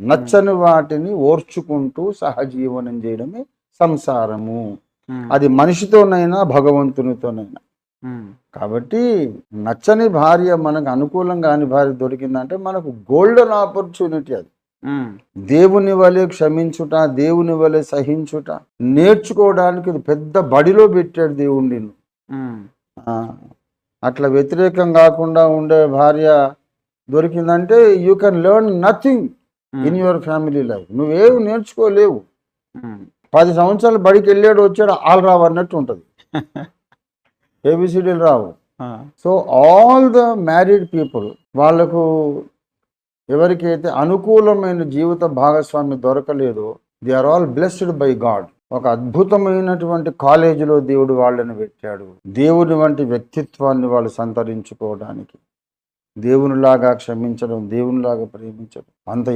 నచ్చని వాటిని ఓర్చుకుంటూ సహజీవనం చేయడమే సంసారము. అది మనిషితోనైనా భగవంతునితోనైనా. కాబట్టి నచ్చని భార్య మనకు అనుకూలం కాని భార్య దొరికిందంటే మనకు గోల్డెన్ ఆపర్చునిటీ అది. దేవుని వలె క్షమించుట దేవుని వలె సహించుట నేర్చుకోవడానికి ఇది పెద్ద బడిలో పెట్టాడు దేవుడు నిన్ను. ఉమ్, ఆ, అట్లా వ్యతిరేకం కాకుండా ఉండే భార్య దొరికిందంటే you can learn nothing in your family life నువ్వేమి నేర్చుకోలేవు. ఉమ్, పది సంవత్సరాలు బడికి వెళ్ళాడు వచ్చాడు ఆల్ రావు అన్నట్టు ఉంటుంది. ఏబిసిడీలు రావు. So all the married people వాళ్ళకు ఎవరికైతే అనుకూలమైన జీవిత భాగస్వామి దొరకలేదో they are all blessed by God ఒక అద్భుతమైనటువంటి కాలేజీలో దేవుడు వాళ్ళని పెట్టాడు. దేవుని వంటి వ్యక్తిత్వాన్ని వాళ్ళు సంతరించుకోవడానికి. దేవునిలాగా క్షమించడం దేవునిలాగా ప్రేమించడం. అంత